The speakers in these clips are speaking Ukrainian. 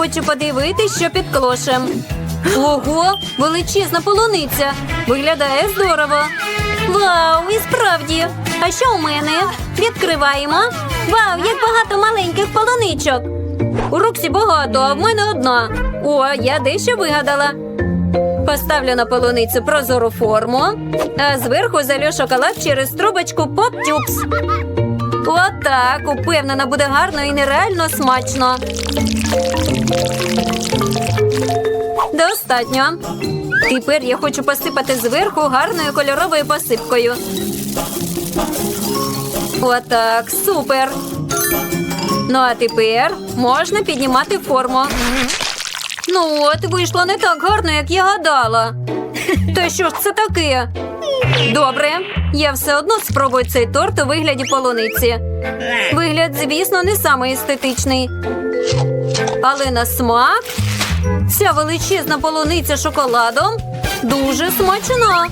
Хочу подивитись, що під клошем. Ого, величезна полуниця. Виглядає здорово. Вау, і справді. А що у мене? Відкриваємо. Вау, як багато маленьких полуничок. У Роксі багато, а в мене одна. О, я дещо вигадала. Поставлю на полуницю прозору форму, а зверху залю шоколад через трубочку Tubes. Отак, упевнена, буде гарно і нереально смачно. Достатньо. Тепер я хочу посипати зверху гарною кольоровою посипкою. Отак, супер. Ну а тепер можна піднімати форму. Ну от, вийшло не так гарно, як я гадала. Та що ж це таке? Добре, я все одно спробую цей торт у вигляді полуниці. Вигляд, звісно, не самий естетичний. Але на смак ця величезна полуниця шоколадом дуже смачна.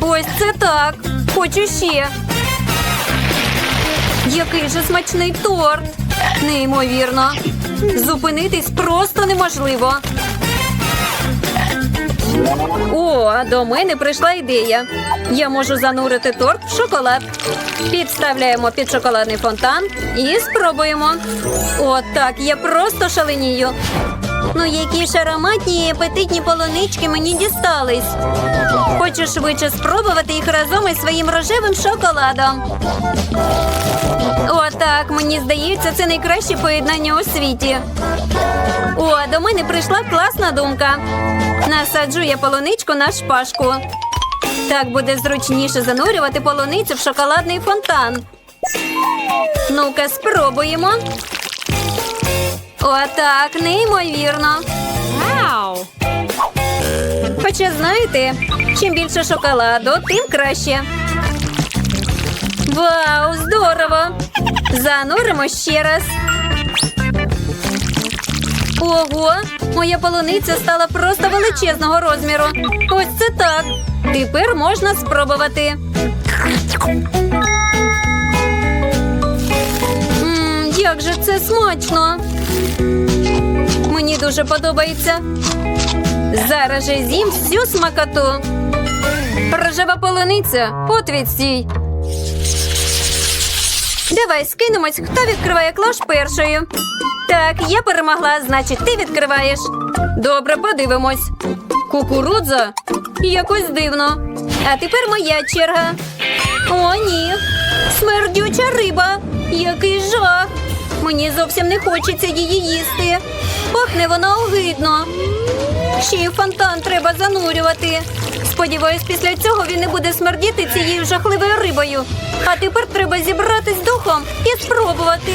Ось це так. Хочу ще. Який же смачний торт. Неймовірно. Зупинитись просто неможливо. О, до мене прийшла ідея. Я можу занурити торт в шоколад. Підставляємо під шоколадний фонтан і спробуємо. Отак, я просто шаленію. Ну, які ж ароматні і апетитні полунички мені дістались. Хочу швидше спробувати їх разом із своїм рожевим шоколадом. Отак, мені здається, це найкраще поєднання у світі. О, до мене прийшла класна думка. Насаджу я полуничку на шпажку. Так буде зручніше занурювати полуницю в шоколадний фонтан. Ну-ка, спробуємо. Отак, неймовірно. Вау! Хоча знаєте, чим більше шоколаду, тим краще. Вау, здорово! Зануримо ще раз. Ого, моя полуниця стала просто величезного розміру. Ось це так. Тепер можна спробувати. Мм, як же це смачно! Мені дуже подобається. Зараз же з'їм всю смакоту. Рожева полуниця, от відстій. Давай скинемось, хто відкриває клош першою. Так, я перемогла, значить, ти відкриваєш. Добре, подивимось. Кукурудза? Якось дивно. А тепер моя черга. О, ні. Смердюча риба. Який жах. Мені зовсім не хочеться її їсти. Пахне вона огидно. Ще й фонтан треба занурювати. Сподіваюсь, після цього він не буде смердіти цією жахливою рибою. А тепер треба зібратись духом і спробувати.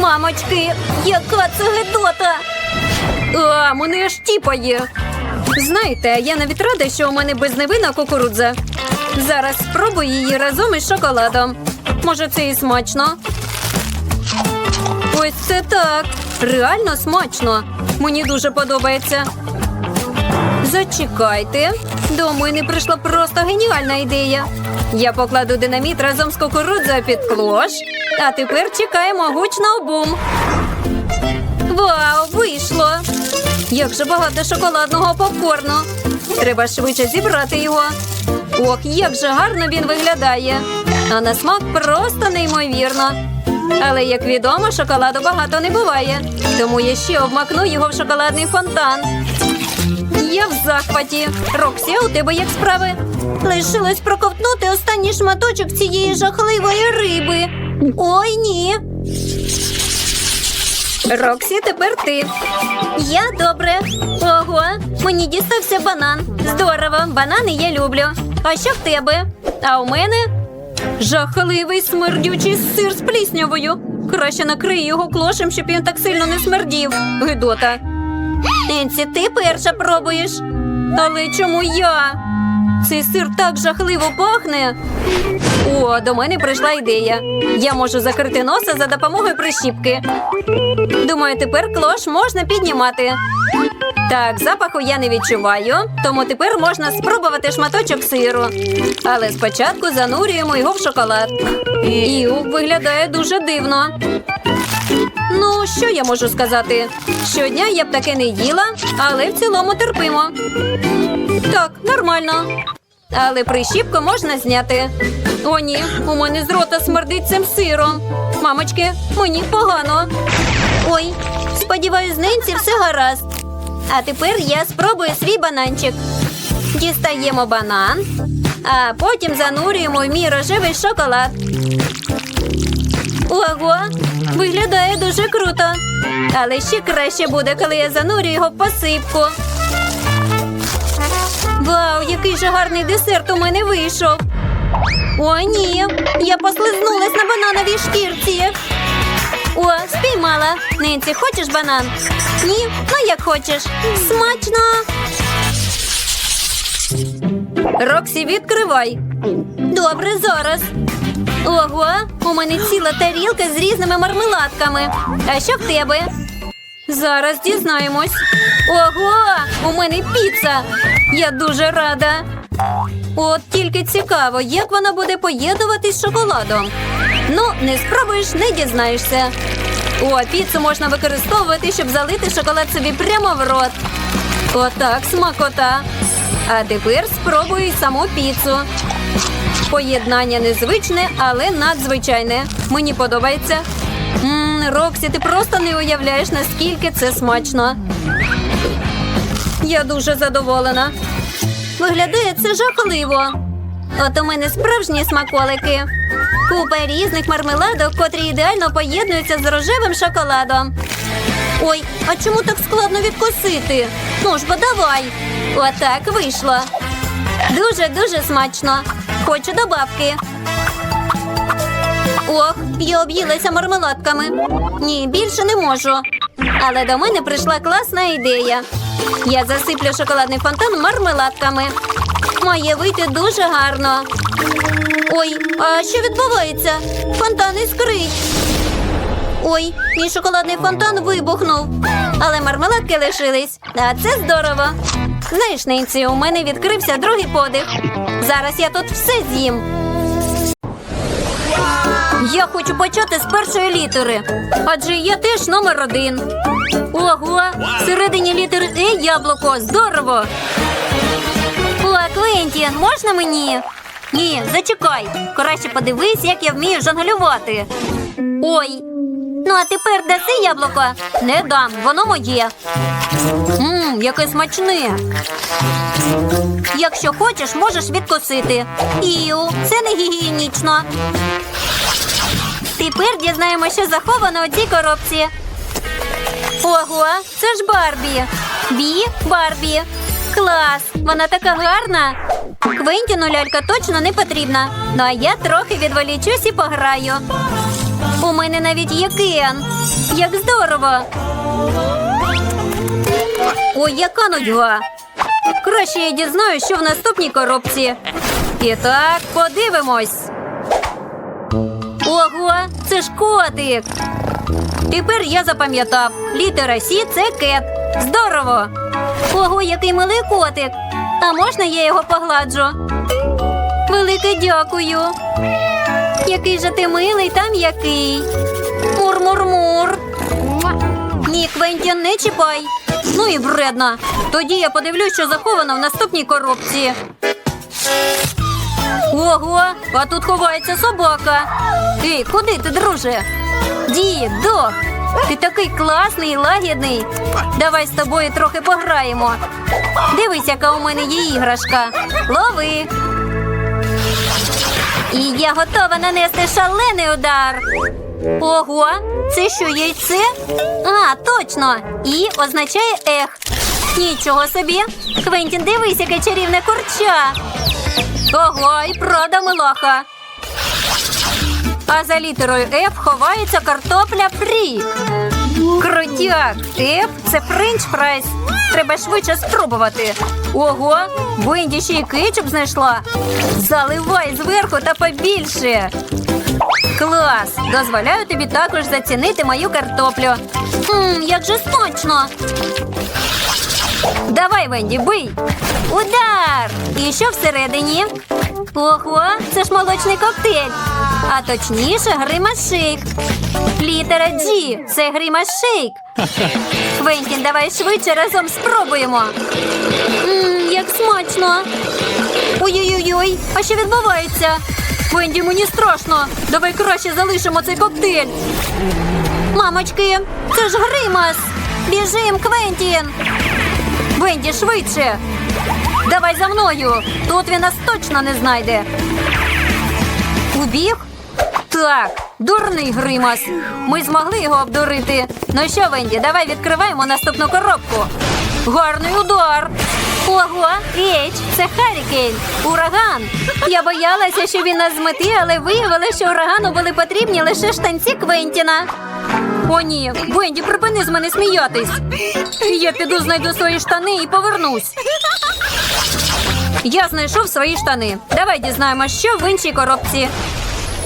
Мамочки, яка це гидота! А, мене аж тіпає. Знаєте, я навіть рада, що у мене безневинна кукурудза. Зараз спробую її разом із шоколадом. Може, це і смачно. Ось це так. Реально смачно. Мені дуже подобається. Зачекайте. До мене прийшла просто геніальна ідея. Я покладу динаміт разом з кукурудзою під клош. А тепер чекаємо гучного бум. Вау! Як же багато шоколадного попкорну. Треба швидше зібрати його. Ох, як же гарно він виглядає. А на смак просто неймовірно. Але, як відомо, шоколаду багато не буває. Тому я ще обмакну його в шоколадний фонтан. Я в захваті. Роксі, у тебе як справи? Лишилось проковтнути останній шматочок цієї жахливої риби. Ой, ні. Роксі, тепер ти. Я добре. Ого, мені дістався банан. Здорово, банани я люблю. А що в тебе? А у мене жахливий смердючий сир з пліснявою. Краще накрий його клошем, щоб він так сильно не смердів. Гидота. Енсі, ти перша пробуєш. Але чому я? Цей сир так жахливо пахне. О, до мене прийшла ідея. Я можу закрити носа за допомогою прищіпки. Думаю, тепер клош можна піднімати. Так, запаху я не відчуваю, тому тепер можна спробувати шматочок сиру. Але спочатку занурюємо його в шоколад. І виглядає дуже дивно. Ну, що я можу сказати? Щодня я б таке не їла, але в цілому терпимо. Так, нормально. Але прищіпку можна зняти. О, ні, у мене з рота смердить цим сиром. Мамочки, мені погано. Ой, сподіваюсь, з нинці все гаразд. А тепер я спробую свій бананчик. Дістаємо банан, а потім занурюємо в мій рожевий шоколад. Ого, виглядає дуже круто. Але ще краще буде, коли я занурю його в посипку. Вау, який же гарний десерт у мене вийшов. О, ні, я послизнулась на банановій шкірці. О, спіймала. Нинці, хочеш банан? Ні, ну як хочеш. Смачно. Роксі, відкривай. Добре, зараз. Ого, у мене ціла тарілка з різними мармеладками. А що в тебе? Зараз дізнаємось. Ого, у мене піца. Я дуже рада. От тільки цікаво, як вона буде поєднуватись з шоколадом. Ну, не спробуєш, не дізнаєшся. О, піцу можна використовувати, щоб залити шоколад собі прямо в рот. Отак, смакота. А тепер спробуй саму піцу. Поєднання незвичне, але надзвичайне. Мені подобається. Мм, Роксі, ти просто не уявляєш, наскільки це смачно. Я дуже задоволена. Виглядає це жахливо. От у мене справжні смаколики. Купа різних мармеладок, котрі ідеально поєднуються з рожевим шоколадом. Ой, а чому так складно відкусити? Ну ж бо давай. Отак вийшло. Дуже-дуже смачно. Хочу добавки. Ох, я об'їлася мармеладками. Ні, більше не можу. Але до мене прийшла класна ідея. Я засиплю шоколадний фонтан мармеладками. Має вийти дуже гарно. Ой, а що відбувається? Фонтан іскрить. Ой, мій шоколадний фонтан вибухнув. Але мармеладки лишились. А це здорово. Знаєш, Ненці, у мене відкрився другий подих. Зараз я тут все з'їм. Я хочу почати з першої літери, адже я теж номер один. Ого, всередині літери Е яблуко. Здорово. О, Квентін, можна мені? Ні, зачекай. Краще подивись, як я вмію жонглювати. Ой. Ну, а тепер даси яблуко? Не дам, воно моє. Мм, яке смачне. Якщо хочеш, можеш відкусити. Іу, це не гігієнічно. Тепер дізнаємося, що заховано у цій коробці. Ого, це ж Барбі. Бі Барбі. Клас! Вона така гарна. Квентіну лялька точно не потрібна. Ну а я трохи відволічусь і пограю. У мене навіть є Кен. Як здорово. Ой, яка нудьга. Краще я дізнаюсь, що в наступній коробці. І так, подивимось. Ого, це ж котик. Тепер я запам'ятав. Літера Сі це кет. Здорово. Ого, який милий котик. А можна я його погладжу? Велике дякую. Який же ти милий та м'який. Мур-мур-мур. Ні, Квентін, не чіпай. Ну і вредна. Тоді я подивлюсь, що заховано в наступній коробці. Ого, а тут ховається собака. Ей, куди ти, друже? Дід, дох, ти такий класний і лагідний. Давай з тобою трохи пограємо. Дивись, яка у мене є іграшка. Лови. І я готова нанести шалений удар. Ого, це що, яйце? А, точно. І означає ех. Нічого собі. Квентін, дивись, яке чарівне курча. Ого, і правда милаха. А за літерою F ховається картопля фрі. Крутяк. F – це френч фрайс. Треба швидше спробувати. Ого, Бенді ще й кетчуп знайшла. Заливай зверху та побільше. Клас! Дозволяю тобі також зацінити мою картоплю. Мм, як же смачно. Давай, Венді, бий. Удар! І що всередині? Ого, це ж молочний коктейль. А точніше, гримашейк. Літера G – це гримашейк. Квентін, давай швидше разом спробуємо. Мм, як смачно. Ой-ой-ой, а що відбувається? Венді, мені страшно. Давай краще залишимо цей коктейль. Мамочки, це ж Гримас! Біжим, Квентін! Венді, швидше! Давай за мною! Тут він нас точно не знайде. Убіг? Так, дурний Гримас. Ми змогли його обдурити. Ну що, Венді, давай відкриваємо наступну коробку. Гарний удар. Ого, Ейч, це Харікейн, ураган. Я боялася, що він нас змети, але виявилося, що урагану були потрібні лише штанці Квентіна. О, ні, Венді, припини з мене сміятись. Я піду знайду свої штани і повернусь. Я знайшов свої штани. Давай дізнаємося, що в іншій коробці.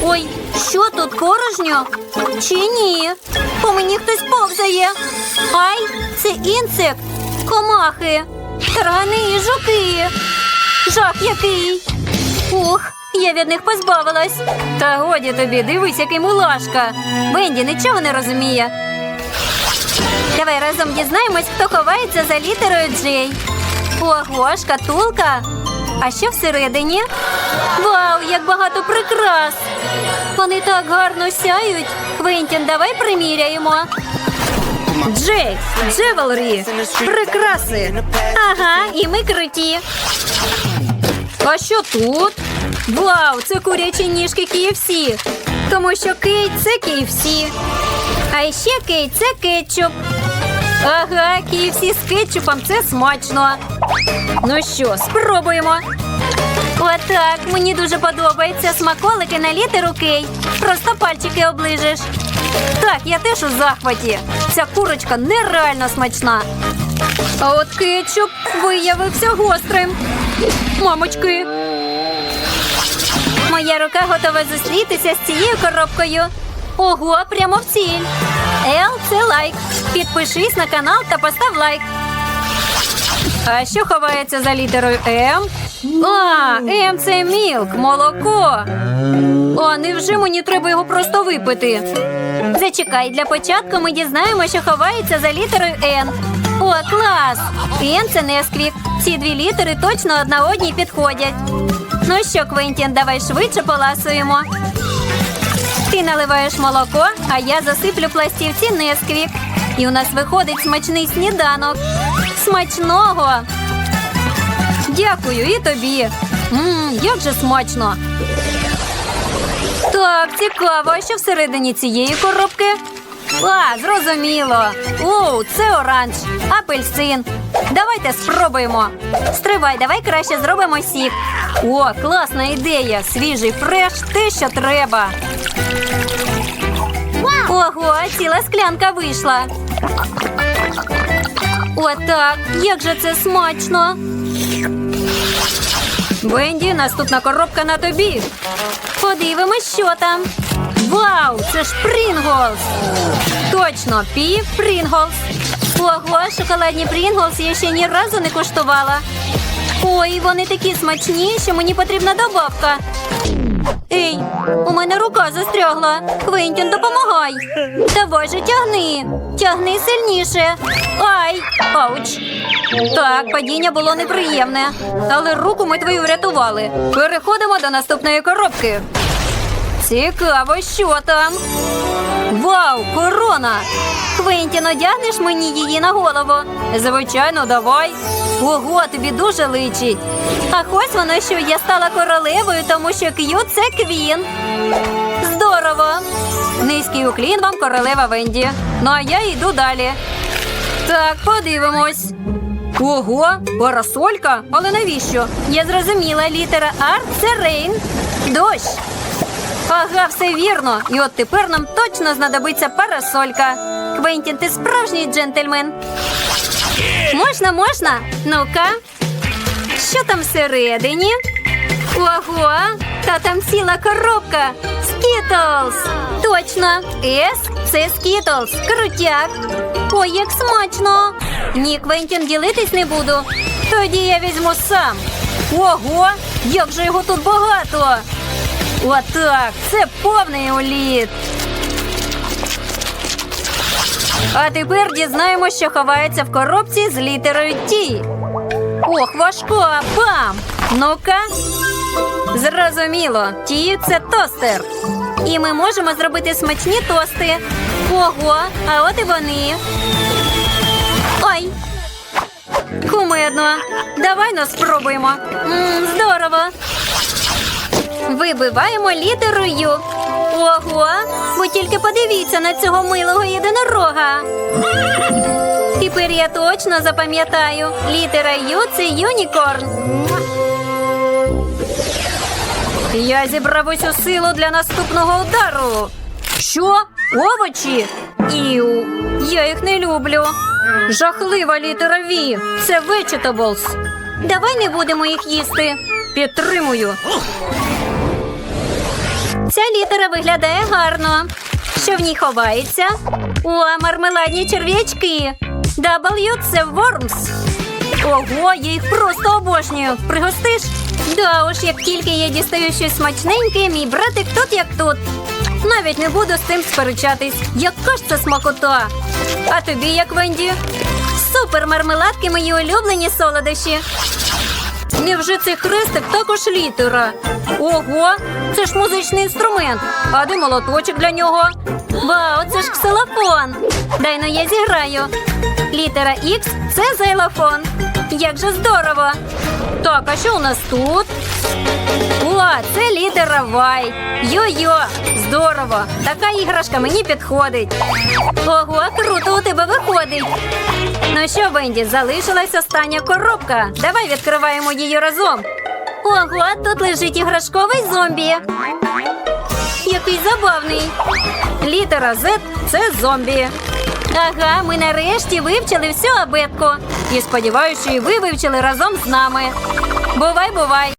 Ой, що тут порожньо? Чи ні? По мені хтось повзає. Ай, це інсект, комахи, таргани і жуки. Жах який. Ух, я від них позбавилась. Та годі тобі, дивись, який мулашка. Венді нічого не розуміє. Давай разом дізнаємось, хто ховається за літерою Джей. Ого, шкатулка. А що всередині? Вау, як багато прикрас! Вони так гарно сяють. Квентін, давай приміряємо. Джей, Джевелрі, прикраси. Ага, і ми круті. А що тут? Вау, це курячі ніжки KFC. Тому що Кейт це KFC. А ще Кейт це кетчуп. Ага, KFC з кетчупом це смачно. Ну що, спробуємо. Отак, мені дуже подобаються смаколики на літеру Кей. Просто пальчики оближеш. Так, я теж у захваті. Ця курочка нереально смачна. А от кетчуп виявився гострим. Мамочки. Моя рука готова зустрітися з цією коробкою. Ого, прямо в ціль. Ел це лайк. Підпишись на канал та постав лайк. А що ховається за літерою М? А, М це мілк, молоко. А невже мені треба його просто випити? Зачекай, для початку ми дізнаємося, що ховається за літерою Н. О, клас! Н це Несквік. Ці дві літери точно одна одній підходять. Ну що, Квентін, давай швидше поласуємо. Ти наливаєш молоко, а я засиплю пластівці Несквік. І у нас виходить смачний сніданок. Смачного! Дякую і тобі. Мм, як же смачно. Так, цікаво, що всередині цієї коробки? А, зрозуміло. О, це оранж, апельсин. Давайте спробуємо. Стривай, давай краще зробимо сік. О, класна ідея. Свіжий фреш, те, що треба. Ого, ціла склянка вийшла. Отак, як же це смачно. Бенді, наступна коробка на тобі. Подивимось, що там. Вау, це ж Прінголс! Точно, пів Прінголс. Ого, шоколадні Прінглс я ще ні разу не куштувала. Ой, вони такі смачні, що мені потрібна добавка. Ей, у мене рука застрягла. Квентін, допомагай. Давай же тягни. Тягни сильніше. Ай! Ауч. Так, падіння було неприємне. Але руку ми твою врятували. Переходимо до наступної коробки. Цікаво, що там. Вау, корона! Квентін, одягнеш мені її на голову? Звичайно, давай. Ого, тобі дуже личить. А ось воно, що я стала королевою, тому що К'ю це квін. Здорово! Низький уклін вам королева Венді. Ну а я йду далі. Так, подивимось. Ого, парасолька? Але навіщо? Я зрозуміла, літера Ар це рейн. Дощ. Ага, все вірно. І от тепер нам точно знадобиться парасолька. Квентін, ти справжній джентльмен. Можна, можна? Ну-ка. Що там всередині? Ого, та там ціла коробка. Скітлз. Точно. С це Скітлз. Крутяк. Ой, як смачно! Ні, Квентін, ділитись не буду. Тоді я візьму сам. Ого, як же його тут багато! Отак, це повний уліт. А тепер дізнаємося, що ховається в коробці з літерою Ті. Ох, важко, бам! Ну-ка. Зрозуміло, ті це тостер. І ми можемо зробити смачні тости. Ого, а от і вони. Ой. Кумедно. Давай ну спробуємо. М, здорово. Вибиваємо літеру Ю. Ого, ви тільки подивіться на цього милого єдинорога. Тепер я точно запам'ятаю. Літера Ю це юнікорн. Я зібрав усю силу для наступного удару. Що? Овочі? Іу. Я їх не люблю. Жахлива літера Ві. Це vegetables. Давай не будемо їх їсти. Підтримую. Ця літера виглядає гарно. Що в ній ховається? О, мармеладні черв'ячки. W – це worms. Ого, я їх просто обожнюю. Пригостиш? Да уж, як тільки я дістаю щось смачненьке, мій братик тут як тут. Навіть не буду з тим сперечатись. Яка ж це смакота? А тобі як Венді? Супер мармеладки, мої улюблені солодощі. Невже цей хрестик також літера? Ого, це ж музичний інструмент. А де молоточок для нього? Вау, це ж ксилофон. Дай ну я зіграю. Літера Х – це зайлофон. Як же здорово. Так, а що у нас тут? О, це літера Y. Йо-йо, здорово. Така іграшка мені підходить. Ого, круто у тебе виходить. Ну що, Венді, залишилась остання коробка. Давай відкриваємо її разом. Ого, тут лежить іграшковий зомбі. Який забавний. Літера Z – це зомбі. Ага, ми нарешті вивчили всю абетку. І сподіваюся, що і ви вивчили разом з нами. Бувай, бувай!